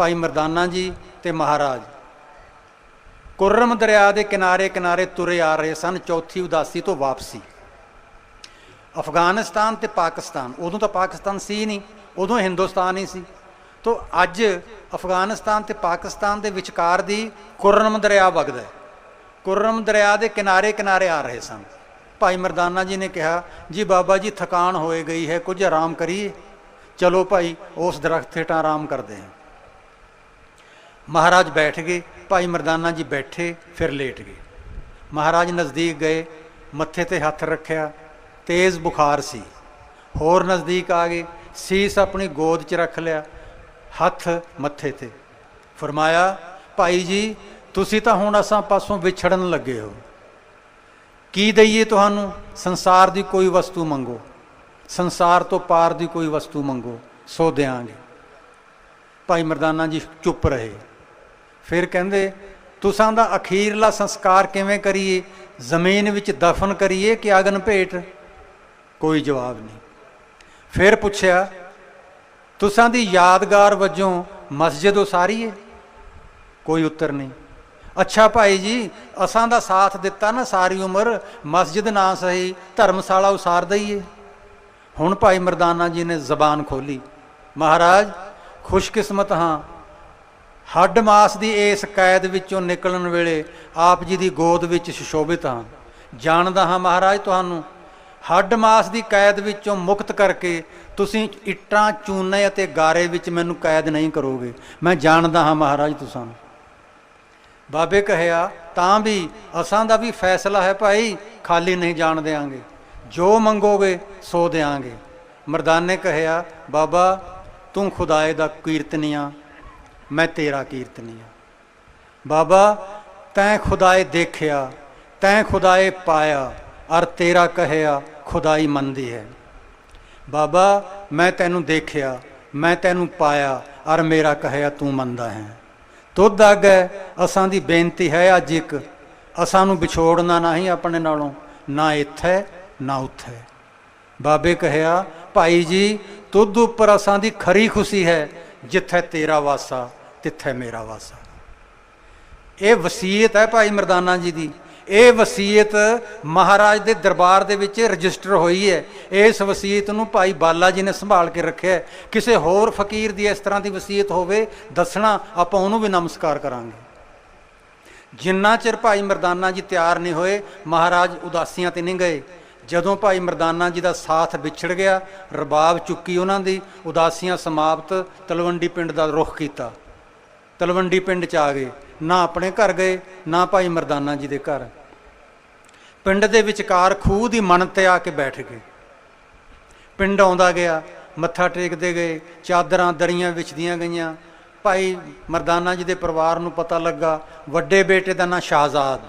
ਭਾਈ ਮਰਦਾਨਾ ਜੀ ਤੇ ਮਹਾਰਾਜ। ਕੁਰਮ ਦਰਿਆ ਦੇ ਕਿਨਾਰੇ ਕਿਨਾਰੇ ਤੁਰੇ ਆ ਰਹੇ ਸਨ ਚੌਥੀ ਉਦਾਸੀ ਤੋਂ ਵਾਪਸੀ। ਅਫਗਾਨਿਸਤਾਨ ਤੇ ਪਾਕਿਸਤਾਨ, ਉਦੋਂ ਤਾਂ ਪਾਕਿਸਤਾਨ ਸੀ ਨਹੀਂ, ਉਦੋਂ ਹਿੰਦੁਸਤਾਨ ਹੀ ਸੀ। ਤੋਂ ਅੱਜ ਅਫਗਾਨਿਸਤਾਨ ਤੇ ਪਾਕਿਸਤਾਨ ਦੇ ਵਿਚਕਾਰ ਦੀ ਕੁਰਮ ਦਰਿਆ ਵਗਦਾ ਹੈ। ਕੁਰਮ ਦਰਿਆ ਦੇ ਕਿਨਾਰੇ ਕਿਨਾਰੇ ਆ ਰਹੇ ਸਨ। ਭਾਈ ਮਰਦਾਨਾ ਜੀ ਨੇ ਕਿਹਾ, ਜੀ ਬਾਬਾ ਜੀ, ਥਕਾਨ ਹੋਏ ਗਈ ਹੈ, ਕੁਝ ਆਰਾਮ ਕਰੀਏ? ਚਲੋ ਭਾਈ, ਉਸ ਦਰਖਤ ਹੇਠਾਂ ਆਰਾਮ ਕਰਦੇ ਹਾਂ। ਮਹਾਰਾਜ ਬੈਠ ਗਏ, ਭਾਈ ਮਰਦਾਨਾ ਜੀ ਬੈਠੇ, ਫਿਰ ਲੇਟ ਗਏ। ਮਹਾਰਾਜ ਨਜ਼ਦੀਕ ਗਏ, ਮੱਥੇ ਤੇ ਹੱਥ ਰੱਖਿਆ, ਤੇਜ਼ ਬੁਖਾਰ ਸੀ। ਹੋਰ ਨਜ਼ਦੀਕ ਆ ਗਏ, ਸੀਸ ਆਪਣੀ ਗੋਦ 'ਚ ਰੱਖ ਲਿਆ, ਹੱਥ ਮੱਥੇ ਤੇ। ਫਰਮਾਇਆ, ਭਾਈ ਜੀ, ਤੁਸੀਂ ਤਾਂ ਹੁਣ ਅਸਾਂ ਪਾਸੋਂ ਵਿਛੜਨ ਲੱਗੇ ਹੋ। ਕੀ ਦਈਏ ਤੁਹਾਨੂੰ? ਸੰਸਾਰ ਦੀ ਕੋਈ ਵਸਤੂ ਮੰਗੋ। ਸੰਸਾਰ ਤੋਂ ਪਾਰ ਦੀ ਕੋਈ ਵਸਤੂ ਮੰਗੋ, ਸੋ ਦਿਆਂਗੇ। ਭਾਈ ਮਰਦਾਨਾ ਜੀ ਚੁੱਪ ਰਹੇ। ਫਿਰ ਕਹਿੰਦੇ, ਤੁਸਾਂ ਦਾ ਅਖੀਰਲਾ ਸੰਸਕਾਰ ਕਿਵੇਂ ਕਰੀਏ? ਜ਼ਮੀਨ ਵਿੱਚ ਦਫਨ ਕਰੀਏ ਕਿ ਅਗਨ ਭੇਟ? ਕੋਈ ਜਵਾਬ ਨਹੀਂ। ਫਿਰ ਪੁੱਛਿਆ, ਤੁਸਾਂ ਦੀ ਯਾਦਗਾਰ ਵਜੋਂ ਮਸਜਿਦ ਉਸਾਰੀਏ? ਕੋਈ ਉੱਤਰ ਨਹੀਂ। ਅੱਛਾ ਭਾਈ ਜੀ, ਅਸਾਂ ਦਾ ਸਾਥ ਦਿੱਤਾ ਨਾ ਸਾਰੀ ਉਮਰ, ਮਸਜਿਦ ਨਾ ਸਹੀ, ਧਰਮਸ਼ਾਲਾ ਉਸਾਰ ਦਈਏ? ਹੁਣ ਭਾਈ ਮਰਦਾਨਾ ਜੀ ਨੇ ਜ਼ਬਾਨ ਖੋਲੀ ਮਹਾਰਾਜ, ਖੁਸ਼ਕਿਸਮਤ ਹਾਂ ਹੱਡ ਮਾਸ ਦੀ ਇਸ ਕੈਦ ਵਿੱਚੋਂ ਨਿਕਲਣ ਵੇਲੇ ਆਪ ਜੀ ਦੀ ਗੋਦ ਵਿੱਚ ਸੁਸ਼ੋਭਿਤ ਹਾਂ। ਜਾਣਦਾ ਹਾਂ ਮਹਾਰਾਜ ਤੁਹਾਨੂੰ, ਹੱਡ ਮਾਸ ਦੀ ਕੈਦ ਵਿੱਚੋਂ ਮੁਕਤ ਕਰਕੇ ਤੁਸੀਂ ਇੱਟਾਂ, ਚੂਨੇ ਅਤੇ ਗਾਰੇ ਵਿੱਚ ਮੈਨੂੰ ਕੈਦ ਨਹੀਂ ਕਰੋਗੇ। ਮੈਂ ਜਾਣਦਾ ਹਾਂ ਮਹਾਰਾਜ ਤੁਸਾਂ ਬਾਬੇ ਕਹਿਆ, ਤਾਂ ਵੀ ਅਸਾਂ ਦਾ ਵੀ ਫੈਸਲਾ ਹੈ ਭਾਈ, ਖਾਲੀ ਨਹੀਂ ਜਾਣ ਦੇਾਂਗੇ ਜੋ ਮੰਗੋਗੇ, ਸੋ ਦੇਾਂਗੇ ਮਰਦਾਨੇ ਕਹਿਆ, ਬਾਬਾ, ਤੂੰ ਖੁਦਾਏ ਦਾ ਕੀਰਤਨੀਆ ਮੈਂ ਤੇਰਾ ਕੀਰਤਨੀਆ ਬਾਬਾ, ਤੈਂ ਖੁਦਾਏ ਦੇਖਿਆ, ਤੈਂ ਖੁਦਾਏ ਪਾਇਆ, ਅਰ ਤੇਰਾ ਕਹਿਆ, ਖੁਦਾਈ ਮੰਦੀ ਹੈ। ਬਾਬਾ, ਮੈਂ ਤੈਨੂੰ ਦੇਖਿਆ, ਮੈਂ ਤੈਨੂੰ ਪਾਇਆ, ਅਰ ਮੇਰਾ ਕਹਿਆ, ਤੂੰ ਮੰਦਾ ਹੈ। ਤੁਧ ਅੱਗੇ ਅਸਾਂ ਦੀ ਬੇਨਤੀ ਹੈ ਅੱਜ ਇੱਕ। ਅਸਾਂ ਨੂੰ ਵਿਛੋੜਨਾ ਨਹੀਂ ਆਪਣੇ ਨਾਲੋਂ, ਨਾ ਇੱਥੇ, ਨਾ ਉੱਥੇ। ਬਾਬੇ ਕਹਿਆ, ਭਾਈ ਜੀ, ਤੁਧ ਉੱਪਰ ਅਸਾਂ ਦੀ ਖਰੀ ਖੁਸ਼ੀ ਹੈ, ਜਿੱਥੇ ਤੇਰਾ ਵਾਸਾ। ਤਿੱਥੇ ਮੇਰਾ ਵਾਸਾ। ਇਹ ਵਸੀਅਤ ਹੈ ਭਾਈ ਮਰਦਾਨਾ ਜੀ ਦੀ। ਇਹ ਵਸੀਅਤ ਮਹਾਰਾਜ ਦੇ ਦਰਬਾਰ ਦੇ ਵਿੱਚ ਰਜਿਸਟਰ ਹੋਈ ਹੈ। ਇਸ ਵਸੀਅਤ ਨੂੰ ਭਾਈ ਬਾਲਾ ਜੀ ਨੇ ਸੰਭਾਲ ਕੇ ਰੱਖਿਆ ਕਿਸੇ ਹੋਰ ਫਕੀਰ ਦੀ ਇਸ ਤਰ੍ਹਾਂ ਦੀ ਵਸੀਅਤ ਹੋਵੇ, ਦੱਸਣਾ ਆਪਾਂ ਉਹਨੂੰ ਵੀ ਨਮਸਕਾਰ ਕਰਾਂਗੇ। ਜਿੰਨਾ ਚਿਰ ਭਾਈ ਮਰਦਾਨਾ ਜੀ ਤਿਆਰ ਨਹੀਂ ਹੋਏ, ਮਹਾਰਾਜ ਉਦਾਸੀਆਂ ਤੇ ਨਹੀਂ ਗਏ। ਜਦੋਂ ਭਾਈ ਮਰਦਾਨਾ ਜੀ ਦਾ ਸਾਥ ਵਿਛੜ ਗਿਆ, ਰਬਾਬ ਚੁੱਕੀ ਉਹਨਾਂ ਦੀ, ਉਦਾਸੀਆਂ ਸਮਾਪਤ ਤਲਵੰਡੀ ਪਿੰਡ ਦਾ ਰੁਖ ਕੀਤਾ। ਤਲਵੰਡੀ ਪਿੰਡ ਚ ਆ ਗਏ। ਨਾ ਆਪਣੇ ਘਰ ਗਏ, ਨਾ ਭਾਈ ਮਰਦਾਨਾ ਜੀ ਦੇ ਘਰ। ਪਿੰਡ ਦੇ ਵਿਚਕਾਰ ਖੂਹ ਦੀ ਮਨ ਤੇ ਆ ਕੇ ਬੈਠ ਗਏ। ਪਿੰਡ ਆਉਂਦਾ ਗਿਆ, ਮੱਥਾ ਟੇਕਦੇ ਗਏ, ਚਾਦਰਾਂ ਦਰੀਆਂ ਵਿਛਦੀਆਂ ਗਈਆਂ। ਭਾਈ ਮਰਦਾਨਾ ਜੀ ਦੇ ਪਰਿਵਾਰ ਨੂੰ ਪਤਾ ਲੱਗਾ, ਵੱਡੇ ਬੇਟੇ ਦਾ ਨਾਂ ਸ਼ਾਹਜ਼ਾਦ।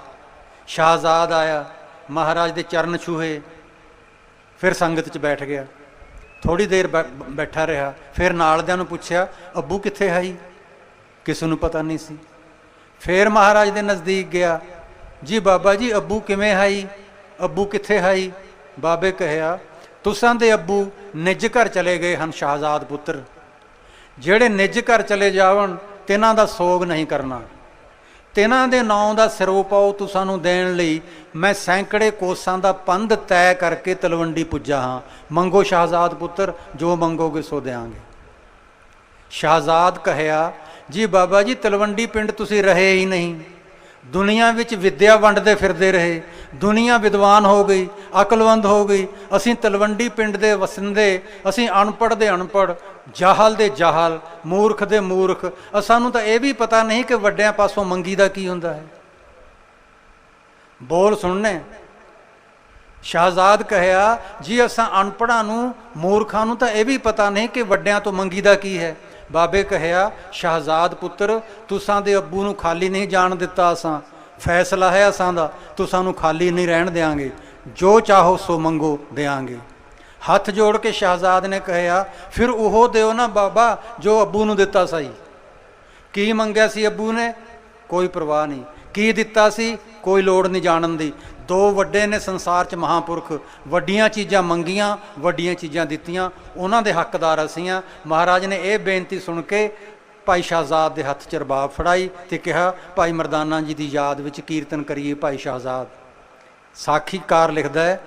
ਸ਼ਾਹਜ਼ਾਦ ਆਇਆ, ਮਹਾਰਾਜ ਦੇ ਚਰਨ ਛੂਹੇ, ਫਿਰ ਸੰਗਤ 'ਚ ਬੈਠ ਗਿਆ। ਥੋੜੀ ਦੇਰ ਬੈ- ਬੈਠਾ ਰਿਹਾ, ਫਿਰ ਨਾਲਦਿਆਂ ਨੂੰ ਪੁੱਛਿਆ, ਅੱਬੂ ਕਿੱਥੇ ਹੈ ਜੀ? ਕਿਸੇ ਨੂੰ ਪਤਾ ਨਹੀਂ ਸੀ। ਫਿਰ ਮਹਾਰਾਜ ਦੇ ਨਜ਼ਦੀਕ ਗਿਆ। ਜੀ ਬਾਬਾ ਜੀ, ਅੱਬੂ ਕਿਵੇਂ ਹਾਈ ਅੱਬੂ ਕਿੱਥੇ ਹਾਈ ਬਾਬੇ ਕਹਿਆ, ਤੁਸਾਂ ਦੇ ਅੱਬੂ ਨਿੱਜ ਘਰ ਚਲੇ ਗਏ ਹਨ ਸ਼ਾਹਜ਼ਾਦ ਪੁੱਤਰ। ਜਿਹੜੇ ਨਿੱਜ ਘਰ ਚਲੇ ਜਾਵਣ, ਤਿਨਾਂ ਦਾ ਸੋਗ ਨਹੀਂ ਕਰਨਾ। ਤਿਨਾਂ ਦੇ ਨਾਂ ਦਾ ਸਿਰੋਪਾਉ ਤੁਸਾਂ ਨੂੰ ਦੇਣ ਲਈ। ਮੈਂ ਸੈਂਕੜੇ ਕੋਸਾਂ ਦਾ ਪੰਧ ਤੈਅ ਕਰਕੇ ਤਲਵੰਡੀ ਪੁੱਜਾ ਹਾਂ। ਮੰਗੋ ਸ਼ਾਹਜ਼ਾਦ ਪੁੱਤਰ, ਜੋ ਮੰਗੋਗੇ ਸੋ ਦੇਾਂਗੇ ਸ਼ਾਹਜ਼ਾਦ ਕਹਿਆ ਜੀ ਬਾਬਾ ਜੀ, ਤਲਵੰਡੀ ਪਿੰਡ ਤੁਸੀਂ ਰਹੇ ਹੀ ਨਹੀਂ। ਦੁਨੀਆ ਵਿੱਚ ਵਿੱਦਿਆ ਵੰਡਦੇ ਫਿਰਦੇ ਰਹੇ। ਦੁਨੀਆ ਵਿਦਵਾਨ ਹੋ ਗਈ, ਅਕਲਵੰਦ ਹੋ ਗਈ। ਅਸੀਂ ਤਲਵੰਡੀ ਪਿੰਡ ਦੇ ਵਸਿੰਦੇ, ਅਸੀਂ ਅਨਪੜ੍ਹ ਦੇ ਅਨਪੜ੍ਹ, ਜਾਹਲ ਦੇ ਜਾਹਲ, ਮੂਰਖ ਦੇ ਮੂਰਖ। ਅ, ਸਾਨੂੰ ਤਾਂ ਇਹ ਵੀ ਪਤਾ ਨਹੀਂ ਕਿ ਵੱਡਿਆਂ ਪਾਸੋਂ ਮੰਗੀ ਦਾ ਕੀ ਹੁੰਦਾ ਹੈ। ਬੋਲ ਸੁਣਨੇ। ਸ਼ਾਹਜ਼ਾਦ ਕਹਿਆ, ਜੀ ਅਸਾਂ ਅਨਪੜਾਂ ਨੂੰ, ਮੂਰਖਾਂ ਨੂੰ ਤਾਂ ਇਹ ਵੀ ਪਤਾ ਨਹੀਂ ਕਿ ਵੱਡਿਆਂ ਤੋਂ ਮੰਗੀ ਦਾ ਕੀ ਹੈ। ਬਾਬੇ ਕਹਿਆ, ਸ਼ਾਹਜ਼ਾਦ ਪੁੱਤਰ, ਤੁਸਾਂ ਦੇ ਅੱਬੂ ਨੂੰ ਖਾਲੀ ਨਹੀਂ ਜਾਣ ਦਿੱਤਾ ਅਸਾਂ। ਫੈਸਲਾ ਹੈ ਅਸਾਂ ਦਾ, ਤੁਸਾਂ ਨੂੰ ਖਾਲੀ ਨਹੀਂ ਰਹਿਣ ਦੇਾਂਗੇ ਜੋ ਚਾਹੋ ਸੋ ਮੰਗੋ ਦੇਾਂਗੇ ਹੱਥ ਜੋੜ ਕੇ ਸ਼ਾਹਜ਼ਾਦ ਨੇ ਕਹਿਆ, ਫਿਰ ਉਹ ਦਿਓ ਨਾ ਬਾਬਾ, ਜੋ ਅੱਬੂ ਨੂੰ ਦਿੱਤਾ ਸਹੀ। ਕੀ ਮੰਗਿਆ ਸੀ ਅੱਬੂ ਨੇ? ਕੋਈ ਪਰਵਾਹ ਨਹੀਂ। ਕੀ ਦਿੱਤਾ ਸੀ? ਕੋਈ ਲੋੜ ਨਹੀਂ ਜਾਣਨ ਦੀ। ਦੋ ਵੱਡੇ ਨੇ ਸੰਸਾਰ 'ਚ ਮਹਾਪੁਰਖ। ਵੱਡੀਆਂ ਚੀਜ਼ਾਂ ਮੰਗੀਆਂ, ਵੱਡੀਆਂ ਚੀਜ਼ਾਂ ਦਿੱਤੀਆਂ। ਉਹਨਾਂ ਦੇ ਹੱਕਦਾਰ ਅਸੀਂ ਆ ਮਹਾਰਾਜ ਨੇ ਇਹ ਬੇਨਤੀ ਸੁਣ ਕੇ ਭਾਈ ਸ਼ਾਹਜ਼ਾਦ ਦੇ ਹੱਥ 'ਚ ਰਬਾਬ ਫੜਾਈ ਤੇ ਕਿਹਾ, ਭਾਈ ਮਰਦਾਨਾ ਜੀ ਦੀ ਯਾਦ ਵਿੱਚ ਕੀਰਤਨ ਕਰੀਏ ਭਾਈ ਸ਼ਾਹਜ਼ਾਦ। ਸਾਖੀਕਾਰ ਲਿਖਦਾ ਹੈ,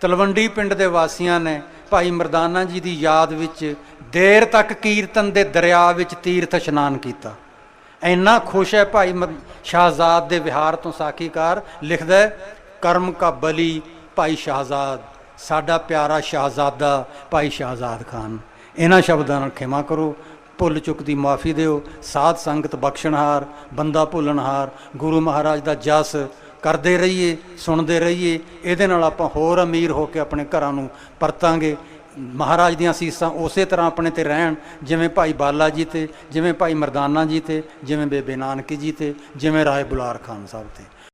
ਤਲਵੰਡੀ ਪਿੰਡ ਦੇ ਵਾਸੀਆਂ ਨੇ ਭਾਈ ਮਰਦਾਨਾ ਜੀ ਦੀ ਯਾਦ ਵਿੱਚ ਦੇਰ ਤੱਕ ਕੀਰਤਨ ਦੇ ਦਰਿਆ ਵਿੱਚ ਤੀਰਥ ਇਸ਼ਨਾਨ ਕੀਤਾ। ਇੰਨਾ ਖੁਸ਼ ਹੈ ਭਾਈ ਮਰ- ਸ਼ਾਹਜ਼ਾਦ ਦੇ ਵਿਹਾਰ ਤੋਂ ਸਾਖੀਕਾਰ, ਲਿਖਦਾ ਹੈ, ਕਰਮ ਕਾ ਬਲੀ ਭਾਈ ਸ਼ਾਹਜ਼ਾਦ, ਸਾਡਾ ਪਿਆਰਾ ਸ਼ਾਹਜ਼ਾਦਾ ਭਾਈ ਸ਼ਾਹਜ਼ਾਦ ਖਾਨ। ਇਹਨਾਂ ਸ਼ਬਦਾਂ ਨਾਲ ਖਿਮਾ ਕਰੋ, ਭੁੱਲ ਚੁੱਕ ਦੀ ਮਾਫੀ ਦਿਓ, ਸਾਧ ਸੰਗਤ ਬਖਸ਼ਣਹਾਰ, ਬੰਦਾ ਭੁੱਲਣਹਾਰ, ਗੁਰੂ ਮਹਾਰਾਜ ਦਾ ਜਸ ਕਰਦੇ ਰਹੀਏ, ਸੁਣਦੇ ਰਹੀਏ, ਇਹਦੇ ਨਾਲ ਆਪਾਂ ਹੋਰ ਅਮੀਰ ਹੋ ਕੇ ਆਪਣੇ ਘਰਾਂ ਨੂੰ ਪਰਤਾਂਗੇ। ਮਹਾਰਾਜ ਦੀਆਂ ਸੀਸਾਂ ਉਸੇ ਤਰ੍ਹਾਂ ਆਪਣੇ ਤੇ ਰਹਿਣ, ਜਿਵੇਂ ਭਾਈ ਬਾਲਾ ਜੀ ਤੇ, ਜਿਵੇਂ ਭਾਈ ਮਰਦਾਨਾ ਜੀ ਤੇ, ਜਿਵੇਂ ਬੇਬੇ ਨਾਨਕੀ ਜੀ ਤੇ, ਜਿਵੇਂ ਰਾਏ ਬੁਲਾਰ ਖਾਨ ਸਾਹਿਬ ਤੇ।